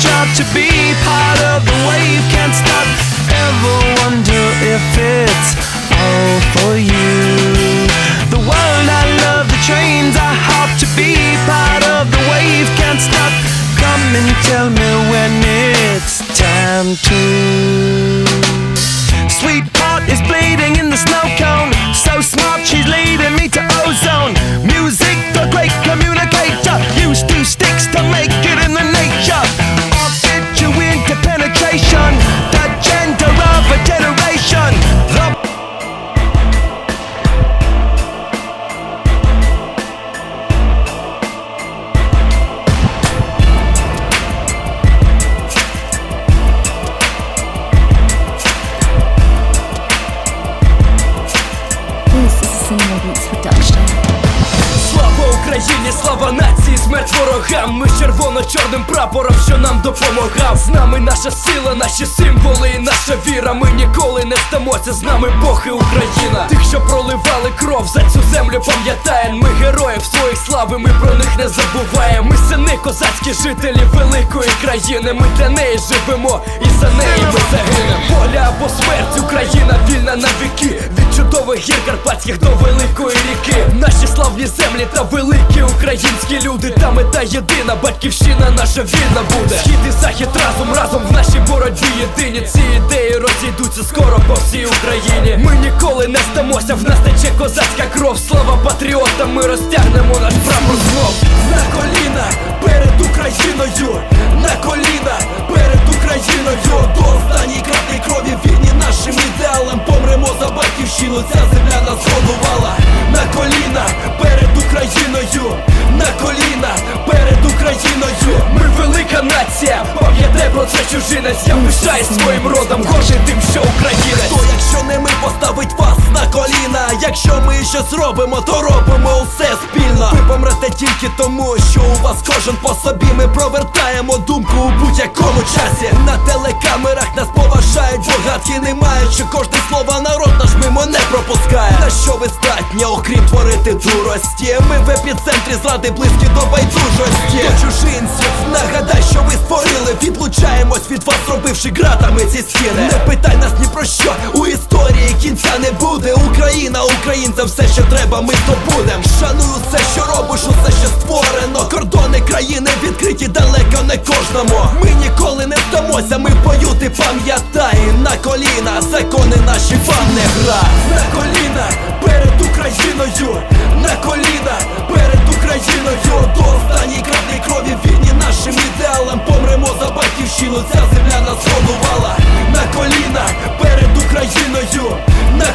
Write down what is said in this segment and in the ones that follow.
job to be part of the wave. Can't stop. Ever wonder if it's all for you? The world I love, the trains I hop to be part of the wave. Can't stop. Come and tell me when it's time to. Україні, слава нації, смерть ворогам. Ми червоно-чорним прапором, що нам допомагав. З нами наша сила, наші символи, і наша віра. Ми ніколи не стамося. з нами Бог і Україна. Тих, що проливали кров за цю землю, пам'ятаєм. Ми героїв своїх слави, ми про них не забуваємо. Ми сини козацькі жителі великої країни. Ми для неї живемо, і за неї ми загинемо. Воля або смерть, Україна вільна на віки. Від чудових гір карпатських до великої ріки. Наші славні землі та великі українські люди. Та мета єдина, батьківщина наша вільна буде. Схід і захід разом, разом в нашій боротьбі єдині. Ці ідеї розійдуться скоро по всій Україні. Ми ніколи не здамося, в нас тече козацька кров. Слава патріотам, ми розтягнемо наш прапор батьківщину, ця земля нас годувала. На коліна перед Україною, на коліна перед Україною. Ми велика нація, пам'ятай про це чужинець. Я пишаюсь своїм родом, горжий тим, що українець. Хто, якщо не ми поставить вас на коліна? Якщо ми щось робимо, то робимо все спільно. Ви помрете тільки тому, що у вас кожен по собі. Ми провертаємо думку у будь-якому часі. На телекамерах нас поважають, немає, чи кожне слово народ наш мимо не пропускає. На що ви здатні, окрім творити дурості? Ми в епіцентрі зради близькі до байдужості. До чужинців зробивши ґратами ці стіни. Не питай нас ні про що у історії кінця не буде. Україна, українцям все, що треба, ми здобудем. Шаную все, що робиш, усе, що створено. Кордони країни відкриті далеко не кожному. Ми ніколи не здамося, ми в бою ти пам'ятай на коліна, закони наші вам не гра. На коліна перед Україною, на коліна перед Україною.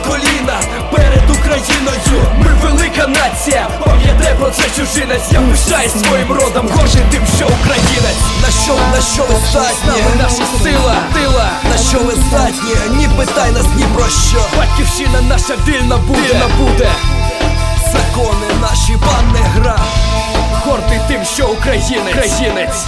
Коліна перед Україною. Ми велика нація, пам'ятай про це чужинець. Я пишаюсь своїм родом, горжий тим, що українець. На що, на що ви З здатні? наша сила, сила. На що ви здатні? Ні питай нас ні про що Батьківщина наша вільна буде, вільна буде. Закони наші вам не гра Гордий тим, що українець.